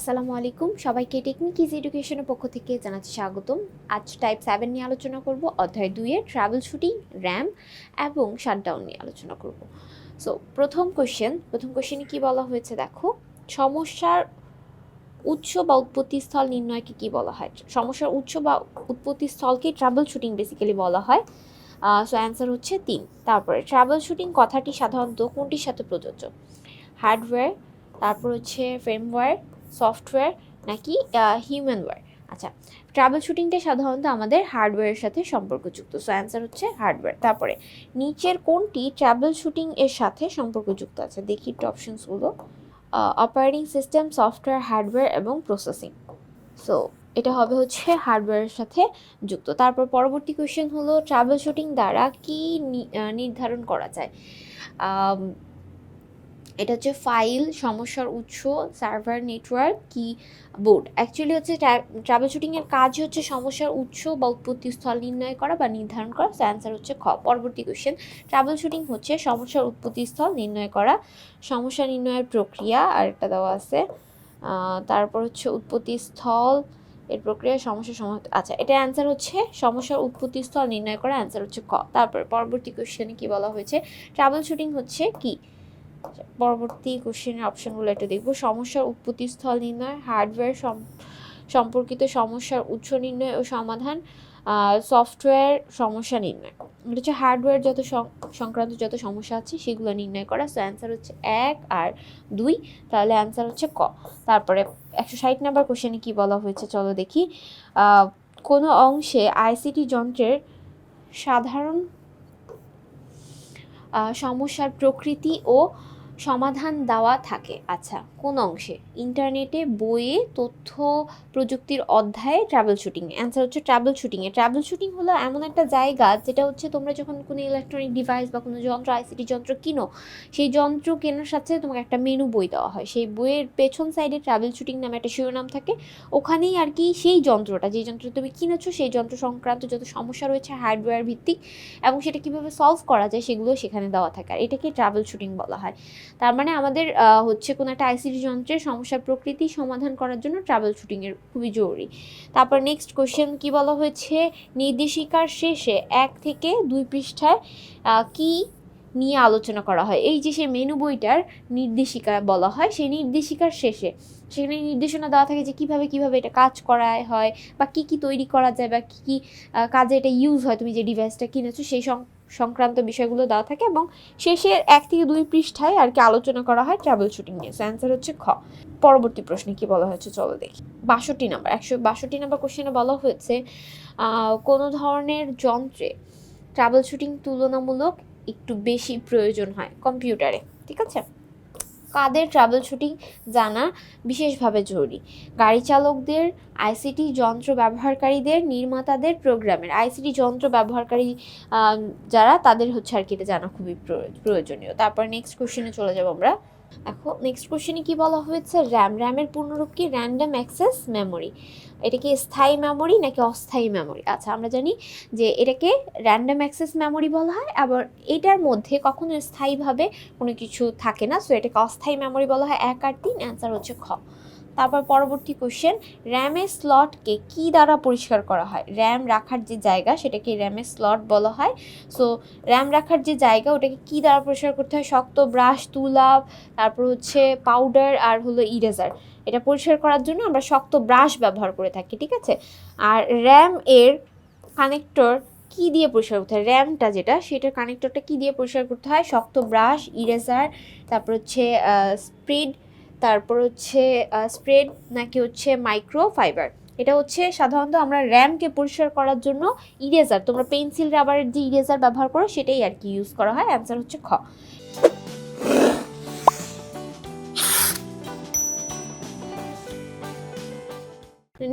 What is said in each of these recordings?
আসসালামু আলাইকুম। সবাইকে টেকনিক ইজ এডুকেশনের পক্ষ থেকে জানাচ্ছি স্বাগতম। আজ টাইপ সেভেন নিয়ে আলোচনা করব, অধ্যায় দুইয়ের ট্রাভেল শুটিং র্যাম এবং শাটডাউন নিয়ে আলোচনা করব। সো প্রথম কোশ্চেন প্রথম কোশ্চেনে কি বলা হয়েছে দেখো? সমস্যার উৎস বা উৎপত্তি স্থল নির্ণয়কে কি বলা হয়? সমস্যার উৎস বা উৎপত্তি স্থলকে ট্রাভেল শুটিং বেসিক্যালি বলা হয়। সো অ্যান্সার হচ্ছে তিন। তারপরে ট্রাভেল শুটিং কথাটি সাধারণত কোনটির সাথে প্রযোজ্য? হার্ডওয়্যার তারপর হচ্ছে ফ্রেমওয়্যার সফটওয়্যার নাকি হিউম্যানওয়্যার আচ্ছা ট্রাভেল শুটিংটা সাধারণত আমাদের হার্ডওয়্যারের সাথে সম্পর্কযুক্ত। সো অ্যান্সার হচ্ছে হার্ডওয়্যার তারপরে, নিচের কোনটি ট্রাভেল শুটিং এর সাথে সম্পর্কযুক্ত আছে? দেখি অপশনসগুলো অপারেটিং সিস্টেম সফটওয়্যার হার্ডওয়্যার এবং প্রসেসিং সো এটা হবে হচ্ছে হার্ডওয়্যারের সাথে যুক্ত। তারপর পরবর্তী কোয়েশ্চেন হলো ট্রাভেল শুটিং দ্বারা কি নির্ধারণ করা যায়? এটা হচ্ছে ফাইল, সমস্যার উৎস, server, network keyboard actually হচ্ছে ট্রাভেল শুটিংয়ের কাজ হচ্ছে সমস্যার উৎস বা উৎপত্তি স্থল নির্ণয় করা বা নির্ধারণ করা। অ্যান্সার হচ্ছে খ। পরবর্তী কোশ্চেন ট্রাভেল শুটিং হচ্ছে সমস্যার উৎপত্তি স্থল নির্ণয় করা, সমস্যা নির্ণয়ের প্রক্রিয়া, আর একটা দেওয়া আছে তারপর হচ্ছে উৎপত্তি স্থল এর প্রক্রিয়া, সমস্যা সমাধান আচ্ছা এটা অ্যান্সার হচ্ছে সমস্যার উৎপত্তি স্থল নির্ণয় করা অ্যান্সার হচ্ছে খ। তারপর পরবর্তী কোশ্চেনে কি বলা হয়েছে? ট্রাভেল শুটিং হচ্ছে কি? পরবর্তী কোশ্চেনের অপশনগুলো একটু দেখব। সমস্যার উৎপত্তি স্থল নির্ণয় হার্ডওয়্যার সম্পর্কিত সমস্যার উৎস নির্ণয় ও সমাধান সফটওয়্যার সমস্যা নির্ণয়। এটা হচ্ছে হার্ডওয়্যার যত সংক্রান্ত যত সমস্যা আছে সেগুলো নির্ণয় করা। সো অ্যান্সার হচ্ছে এক আর দুই। তাহলে অ্যান্সার হচ্ছে ক। তারপরে একশো ষাট নাম্বার কোশ্চেনে কী বলা হয়েছে চলো দেখি। কোনো অংশে আইসিটি যন্ত্রের সাধারণ সমস্যার প্রকৃতি ও সমাধান দেওয়া থাকে। আচ্ছা কোন অংশে? ইন্টারনেটে বইয়ে তথ্য প্রযুক্তির অধ্যায়ে ট্রাভেল শুটিং অ্যান্সার হচ্ছে ট্রাভেল শুটিংয়ে ট্রাভেল শুটিং হলো এমন একটা জায়গা যেটা হচ্ছে তোমরা যখন কোনো ইলেকট্রনিক ডিভাইস বা কোনো যন্ত্র আইসিটি যন্ত্র কিনো, সেই যন্ত্র কেনার সাথে তোমাকে একটা মেনু বই দেওয়া হয়। সেই বইয়ের পেছন সাইডে ট্রাভেল শুটিং নামে একটা শিরোনাম থাকে। ওখানেই আর কি সেই যন্ত্রটা, যে যন্ত্র তুমি কিনেছো, সেই যন্ত্র সংক্রান্ত যত সমস্যা রয়েছে হার্ডওয়্যার ভিত্তিক, এবং সেটা কীভাবে সলভ করা যায়, সেগুলো সেখানে দেওয়া থাকে। আর এটাকে ট্রাভেল শুটিং বলা হয়। তার মানে আমাদের হচ্ছে কোনো একটা আইসিটি যন্ত্রের সমস্যার প্রকৃতি সমাধান করার জন্য ট্রাভেল শুটিংয়ের খুবই জরুরি। তারপর নেক্সট কোশ্চেন কি বলা হয়েছে? নির্দেশিকার শেষে এক থেকে দুই পৃষ্ঠায় কি নিয়ে আলোচনা করা হয়? এই যে সেই মেনু বইটার নির্দেশিকা বলা হয়, সেই নির্দেশিকার শেষে, সেখানে নির্দেশনা দেওয়া থাকে যে কীভাবে কীভাবে এটা কাজ করায় হয় বা কি কি তৈরি করা যায় বা কি কি কাজে এটা ইউজ হয়। তুমি যে ডিভাইসটা কিনেছো, সেই সং- সংক্রান্ত বিষয়গুলো দেওয়া থাকে এবং শেষের এক থেকে দুই পৃষ্ঠায় আর কি আলোচনা করা হয় ট্রাভেল শুটিং নিয়ে। অ্যান্সার হচ্ছে খ। পরবর্তী প্রশ্নে কি বলা হয়েছে? চলো দেখি। বাষট্টি নাম্বার একশো বাষট্টি নাম্বার কোশ্চেনে বলা হয়েছে কোনো ধরনের যন্ত্রে ট্রাভেল শুটিং তুলনামূলক একটু বেশি প্রয়োজন হয় কম্পিউটারে। ঠিক আছে? কাদের ট্রাভেল শুটিং জানা বিশেষভাবে জরুরি। গাড়ি চালকদের আইসিটি যন্ত্র ব্যবহারকারীদের, নির্মাতাদের প্রোগ্রামের আইসিটি যন্ত্র ব্যবহারকারী যারা, তাদের হচ্ছে আর কি এটা জানা খুবই প্রয়- প্রয়োজনীয়। তারপর নেক্সট কোশ্চেনে চলে যাব আমরা। এখন নেক্সট কোশ্চেনে কি বলা হয়েছে? র্যাম র্যামের পূর্ণরূপ কি? র্যান্ডম অ্যাক্সেস মেমোরি এটা কি স্থায়ী মেমোরি নাকি অস্থায়ী মেমোরি আচ্ছা আমরা জানি যে এটাকে র্যান্ডম অ্যাক্সেস মেমোরি বলা হয়, আবার এটার মধ্যে কখনো স্থায়ীভাবে কোনো কিছু থাকে না সো এটাকে অস্থায়ী মেমোরি বলা হয়। এক আর তিন অ্যান্সার হচ্ছে খ। তারপর পরবর্তী কোশ্চেন র্যামের স্লটকে কি দ্বারা পরিষ্কার করা হয়? র্যাম রাখার যে জায়গা, সেটাকে র্যামের স্লট বলা হয়। সো র্যাম রাখার যে জায়গা, ওটাকে কি দ্বারা পরিষ্কার করতে হয়? শক্ত ব্রাশ তুলা, তারপর হচ্ছে পাউডার আর হলো ইরেজার এটা পরিষ্কার করার জন্য আমরা শক্ত ব্রাশ ব্যবহার করে থাকি, ঠিক আছে? আর র্যাম এর কানেক্টর কি দিয়ে পরিষ্কার করতে হয়? র্যামটা যেটা, সেটার কানেক্টরটা কি দিয়ে পরিষ্কার করতে হয়? শক্ত ব্রাশ ইরেজার তারপর হচ্ছে স্প্রিড তারপর হচ্ছে স্প্রেড নাকি হচ্ছে মাইক্রো ফাইবার এটা হচ্ছে সাধারণত আমরা র্যামকে পরিষ্কার করার জন্য ইরেজার তোমরা পেন্সিল রাবারের যে ইরেজার ব্যবহার করো, সেটাই আর কি ইউজ করা হয়। অ্যান্সার হচ্ছে খ।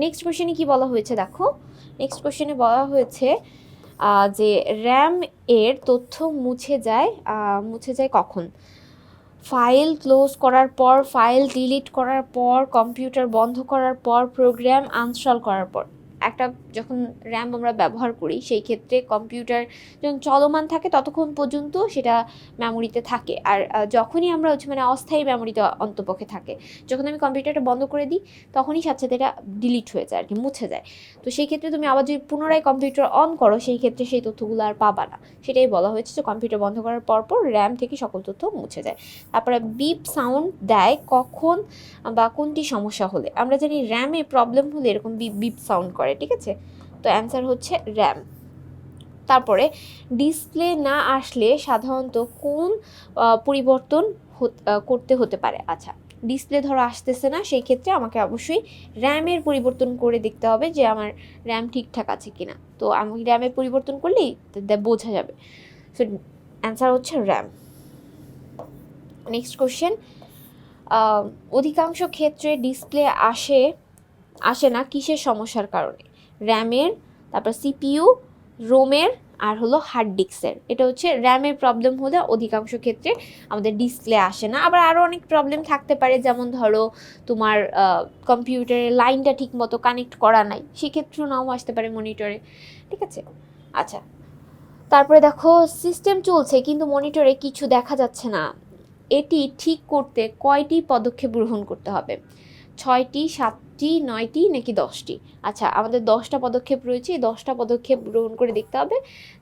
নেক্সট কোশ্চেনে কি বলা হয়েছে দেখো? নেক্সট কোশ্চেনে বলা হয়েছে যে র্যাম এর তথ্য মুছে যায় মুছে যায় কখন? ফাইল ক্লোজ করার পর ফাইল ডিলিট করার পর কম্পিউটার বন্ধ করার পর প্রোগ্রাম আনস্টল করার পর। একটা যখন র্যাম আমরা ব্যবহার করি, সেই ক্ষেত্রে কম্পিউটার যখন চলমান থাকে ততক্ষণ পর্যন্ত সেটা মেমোরিতে থাকে। আর যখনই আমরা হচ্ছে মানে অস্থায়ী মেমোরিতে অন্তপক্ষে থাকে, যখন আমি কম্পিউটারটা বন্ধ করে দিই, তখনই সাথে সাথে এটা ডিলিট হয়ে যায় আর কি, মুছে যায়। তো সেই ক্ষেত্রে তুমি আবার যদি পুনরায় কম্পিউটার অন করো, সেই ক্ষেত্রে সেই তথ্যগুলো আর পাবা না। সেটাই বলা হয়েছে যে কম্পিউটার বন্ধ করার পর পর র্যাম থেকে সকল তথ্য মুছে যায়। তারপরে বিপ সাউন্ড দেয় কখন বা কোনটি সমস্যা হলে। আমরা জানি র্যামে প্রবলেম হলে এরকম বিপ বিপ সাউন্ড করে। ঠিক আছে? তো অ্যান্সার হচ্ছে র্যাম তারপরে ডিসপ্লে না আসলে সাধারণত কোন পরিবর্তন করতে হতে পারে? আচ্ছা ডিসপ্লে ধরো আসতেছে না, সেই ক্ষেত্রে আমাকে অবশ্যই র্যামের পরিবর্তন করে দেখতে হবে যে আমার র্যাম ঠিকঠাক আছে কিনা। তো আমি র্যামের পরিবর্তন করলেই বোঝা যাবে। সো অ্যান্সার হচ্ছে র্যাম নেক্সট কোশ্চেন অধিকাংশ ক্ষেত্রে ডিসপ্লে আসে আসে না কিসের সমস্যার কারণে? র্যামের তারপর সিপিইউ রোমের আর হলো হার্ড ডিস্কের এটা হচ্ছে র্যামের প্রবলেম হলে অধিকাংশ ক্ষেত্রে আমাদের ডিসপ্লে আসে না। আবার আরও অনেক প্রবলেম থাকতে পারে, যেমন ধরো তোমার কম্পিউটারের লাইনটা ঠিক মতো কানেক্ট করা নাই, সেক্ষেত্রেও নাও আসতে পারে মনিটরে ঠিক আছে? আচ্ছা। তারপরে দেখো সিস্টেম চলছে, কিন্তু মনিটরে কিছু দেখা যাচ্ছে না। এটি ঠিক করতে কয়টি পদক্ষেপ গ্রহণ করতে হবে? ছয়টি সাতটি নয়টি নাকি দশটি? আচ্ছা আমাদের দশটা পদক্ষেপ রয়েছে, এই দশটা পদক্ষেপ গ্রহণ করে দেখতে হবে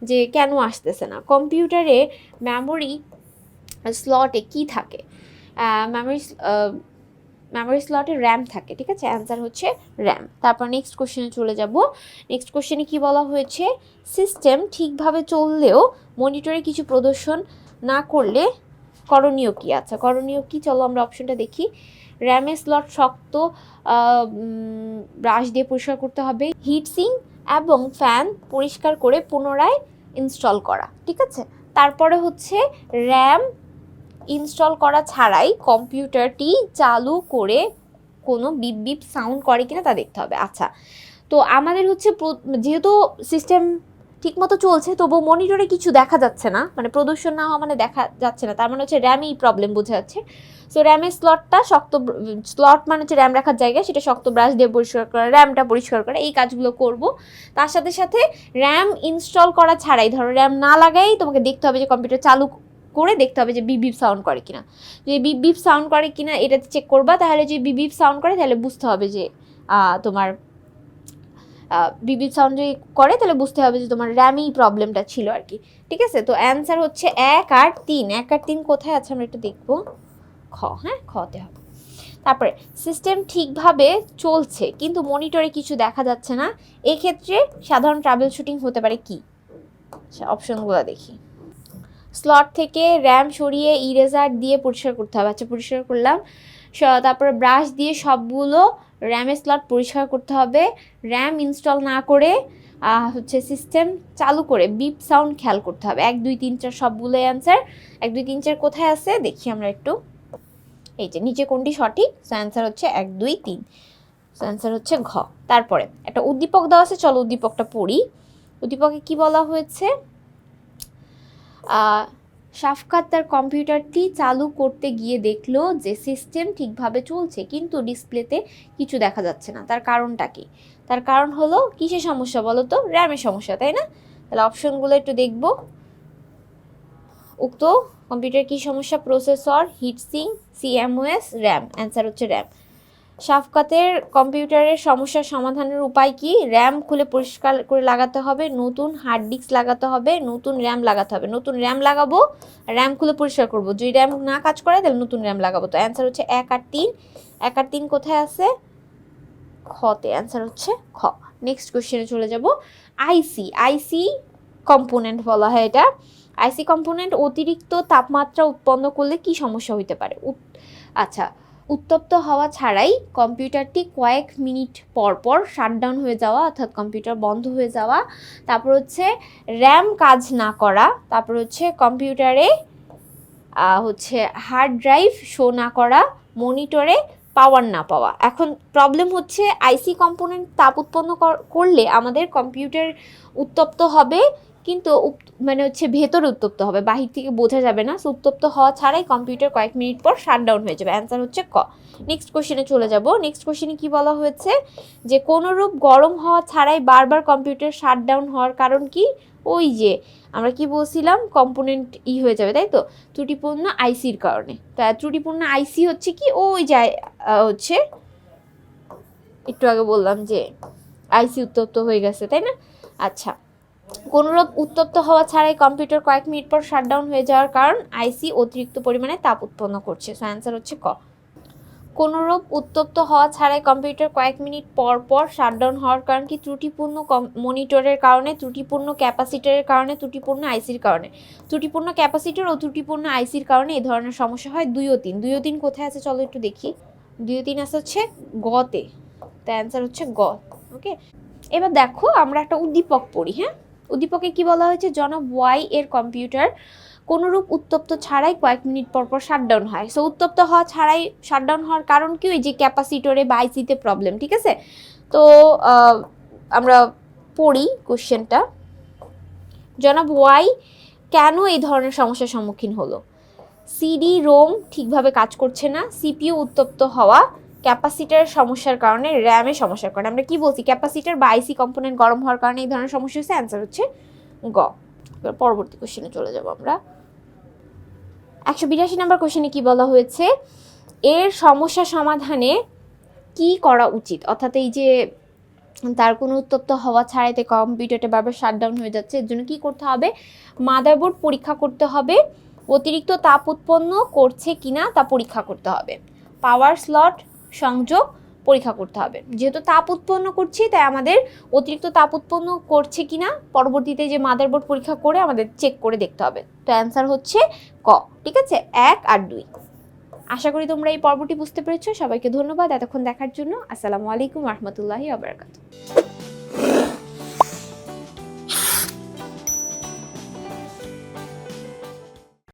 যে কেন আসতেছে না। কম্পিউটারে মেমোরি স্লটে কি থাকে? মেমোরি মেমোরি স্লটে র্যাম থাকে, ঠিক আছে? অ্যান্সার হচ্ছে র্যাম তারপর নেক্সট কোশ্চেনে চলে যাব। নেক্সট কোশ্চেনে কি বলা হয়েছে? সিস্টেম ঠিকভাবে চললেও মনিটরে কিছু প্রদর্শন না করলে করণীয় কি? আচ্ছা করণীয় কি? চলো আমরা অপশনটা দেখি। র্যামের স্লট শক্ত ব্রাশ দিয়ে পরিষ্কার করতে হবে হিটসিং এবং ফ্যান পরিষ্কার করে পুনরায় ইনস্টল করা, ঠিক আছে? তারপরে হচ্ছে র্যাম ইনস্টল করা ছাড়াই কম্পিউটারটি চালু করে কোনো বিপ বিপ সাউন্ড করে কিনা তা দেখতে হবে। আচ্ছা তো আমাদের হচ্ছে যেহেতু সিস্টেম ঠিকমতো চলছে তবু মনিটরে কিছু দেখা যাচ্ছে না। মানে প্রদর্শন না হওয়া মানে দেখা যাচ্ছে না। তার মানে হচ্ছে র্যামই প্রবলেম বোঝা যাচ্ছে। সো র্যামের স্লটটা শক্ত স্লট মানে হচ্ছে র্যাম রাখার জায়গা, সেটা শক্ত ব্রাশ দিয়ে পরিষ্কার করা র্যামটা পরিষ্কার করা, এই কাজগুলো করব। তার সাথে সাথে র্যাম ইনস্টল করা ছাড়াই, ধরো র্যাম না লাগাই, তোমাকে দেখতে হবে যে কম্পিউটার চালু করে দেখতে হবে যে বিপ সাউন্ড করে কিনা। যদি বিপ সাউন্ড করে কিনা এটাতে চেক করবা, তাহলে যদি বিপ সাউন্ড করে, তাহলে বুঝতে হবে যে তোমার বিবিপ সাউন্ড যদি করে, তাহলে বুঝতে হবে যে তোমার র্যামই প্রবলেমটা ছিল আর কি। ঠিক আছে? তো অ্যান্সার হচ্ছে এক আর তিন। এক আর তিন কোথায় আছে আমরা একটু দেখব। খ হ্যাঁ? খতে হবে। তারপরে সিস্টেম ঠিকভাবে চলছে, কিন্তু মনিটরে কিছু দেখা যাচ্ছে না। এক্ষেত্রে সাধারণ ট্রাভেল শুটিং হতে পারে কি? অপশনগুলো দেখি। স্লট থেকে র্যাম সরিয়ে ইরেজার দিয়ে পরিষ্কার করতে হবে। আচ্ছা পরিষ্কার করলাম। তারপরে ব্রাশ দিয়ে সবগুলো র্যামের স্লট পরিষ্কার করতে হবে। র্যাম ইনস্টল না করে হচ্ছে সিস্টেম চালু করে বিপ সাউন্ড খেয়াল করতে হবে। এক, দুই, তিন, চার সবগুলোই অ্যান্সার এক, দুই, তিন, চার কোথায় আছে? দেখি আমরা একটু। এই যে নিচে কোনটি সঠিক? সো অ্যান্সার হচ্ছে এক, দুই, তিন। সো অ্যান্সার হচ্ছে ঘ। তারপরে একটা উদ্দীপক দেওয়া আছে, চলো উদ্দীপকটা পড়ি। উদ্দীপকে কি বলা হয়েছে? আহ, শাফকাত তার কম্পিউটারটি চালু করতে গিয়ে দেখল যে সিস্টেম ঠিকভাবে চলছে কিন্তু ডিসপ্লেতে কিছু দেখা যাচ্ছে না। তার কারণটা কি? তার কারণ হলো কিসের সমস্যা বলো তো? র্যামের সমস্যা তাই না? তাহলে অপশনগুলো একটু দেখব। উক্ত কম্পিউটার কি সমস্যা? Processor heatsink CMOS RAM. Answer হচ্ছে র্যাম। শাফকাতের কম্পিউটারের সমস্যার সমাধানের উপায় কি? র্যাম খুলে পরিষ্কার করে লাগাতে হবে, নতুন হার্ড ডিস্ক লাগাতে হবে, নতুন র্যাম লাগাতে হবে। নতুন র্যাম লাগাবো র্যাম খুলে পরিষ্কার করব। যদি র্যাম না কাজ করে, তাহলে নতুন র্যাম লাগাবো। তো অ্যান্সার হচ্ছে এক আর তিন। এক আর তিন কোথায় আছে? খতে অ্যান্সার হচ্ছে খ। নেক্সট কোশ্চেনে চলে যাব। আইসি আইসি কম্পোনেন্ট বলা হয় এটা। আইসি কম্পোনেন্ট অতিরিক্ত তাপমাত্রা উৎপন্ন করলে কি সমস্যা হইতে পারে? আচ্ছা উত্তপ্ত হওয়া ছাড়াই কম্পিউটারটি কয়েক মিনিট পর পর শাটডাউন হয়ে যাওয়া, অর্থাৎ কম্পিউটার বন্ধ হয়ে যাওয়া, তারপর হচ্ছে র্যাম কাজ না করা, তারপর হচ্ছে কম্পিউটারে হচ্ছে হার্ড ড্রাইভ শো না করা, মনিটরে পাওয়ার না পাওয়া। এখন প্রবলেম হচ্ছে আইসি কম্পোনেন্ট তাপ উৎপন্ন কর- করলে আমাদের কম্পিউটার উত্তপ্ত হবে কিন্তু মানে হচ্ছে ভেতরে উত্তপ্ত হবে বাহির থেকে বোঝা যাবে না। সো উত্তপ্ত হওয়া ছাড়াই কম্পিউটার কয়েক মিনিট পর শাটডাউন হয়ে যাবে। অ্যান্সার হচ্ছে ক। নেক্সট কোশ্চেনে চলে যাব। নেক্সট কোশ্চেনে কি বলা হয়েছে? যে কোনোরূপ গরম হওয়া ছাড়াই বারবার কম্পিউটার শাটডাউন হওয়ার কারণ কি? ওই যে আমরা কি বলছিলাম? কম্পোনেন্ট ই হয়ে যাবে তাই তো? ত্রুটিপূর্ণ আইসির কারণে। তা ত্রুটিপূর্ণ আইসি হচ্ছে কি? ওই যে আহ, হচ্ছে একটু আগে বললাম যে আইসি উত্তপ্ত হয়ে গেছে তাই না? আচ্ছা। কোনোরূপ উত্তপ্ত হওয়া ছাড়াই কম্পিউটার কয়েক মিনিট পর শাটডাউন হয়ে যাওয়ার কারণ আইসি অতিরিক্ত পরিমাণে তাপ উৎপন্ন করছে। সো অ্যান্সার হচ্ছে ক। কোনোরূপ উত্তপ্ত হওয়া ছাড়াই কম্পিউটার কয়েক মিনিট পর পর শাটডাউন হওয়ার কারণ কি? ত্রুটিপূর্ণ মনিটরের কারণে, ত্রুটিপূর্ণ ক্যাপাসিটরের কারণে, ত্রুটিপূর্ণ আইসির কারণে। ত্রুটিপূর্ণ ক্যাপাসিটর ও ত্রুটিপূর্ণ আইসির কারণে এই ধরনের সমস্যা হয় দুই ও তিন। দুই ও তিন কোথায় আছে? চলো একটু দেখি। দুই ও তিন আছে হচ্ছে গতে। তো অ্যান্সার হচ্ছে গ। ওকে এবার দেখো, আমরা একটা উদ্দীপক পড়ি হ্যাঁ? উদ্দীপকে কি বলা হয়েছে? জনাব ওয়াই এর কম্পিউটার কোনোরূপ উত্তপ্ত ছাড়াই কয়েক মিনিট পর পর শাটডাউন হয়। সো উত্তপ্ত হওয়া ছাড়াই শাটডাউন হওয়ার কারণ কি? ওই যে ক্যাপাসিটরে বা আইসিতে প্রবলেম ঠিক আছে? তো আমরা পড়ি কোশ্চেনটা। জনাব ওয়াই, কেন এই ধরনের সমস্যার সম্মুখীন হলো? সিডি রোম ঠিকভাবে কাজ করছে না। সিপিইউ উত্তপ্ত হওয়া ক্যাপাসিটারের সমস্যার কারণে র্যামের সমস্যার কারণে। আমরা কি বলছি? ক্যাপাসিটার বা আইসি কম্পোনেন্ট গরম হওয়ার কারণে এই ধরনের সমস্যা হচ্ছে অ্যান্সার হচ্ছে গ। পরবর্তী কোশ্চেনে চলে যাব আমরা। একশো বিরাশি নম্বর কোশ্চেনে কি বলা হয়েছে? এর সমস্যা সমাধানে কি করা উচিত? অর্থাৎ এই যে তার কোনো উত্তপ্ত হওয়া ছাড়াইতে কম্পিউটারটা বারবার শাটডাউন হয়ে যাচ্ছে, এর জন্য কী করতে হবে? মাদারবোর্ড পরীক্ষা করতে হবে, অতিরিক্ত তাপ উৎপন্ন করছে কিনা তা পরীক্ষা করতে হবে। পাওয়ার স্লট সংযোগ পরীক্ষা করতে হবে। যেহেতু তাপ উৎপন্ন করছি, তাই আমাদের অতিরিক্ত তাপ উৎপন্ন করছে কিনা, পরবর্তীতে যে মাদারবোর্ড পরীক্ষা করে আমাদের চেক করে দেখতে হবে। তো অ্যান্সার হচ্ছে ক, ঠিক আছে? এক আর দুই। আশা করি তোমরা এই পর্বটি বুঝতে পেরেছ। সবাইকে ধন্যবাদ এতক্ষণ দেখার জন্য। আসসালামু আলাইকুম রহমতুল্লাহি আবরাকাত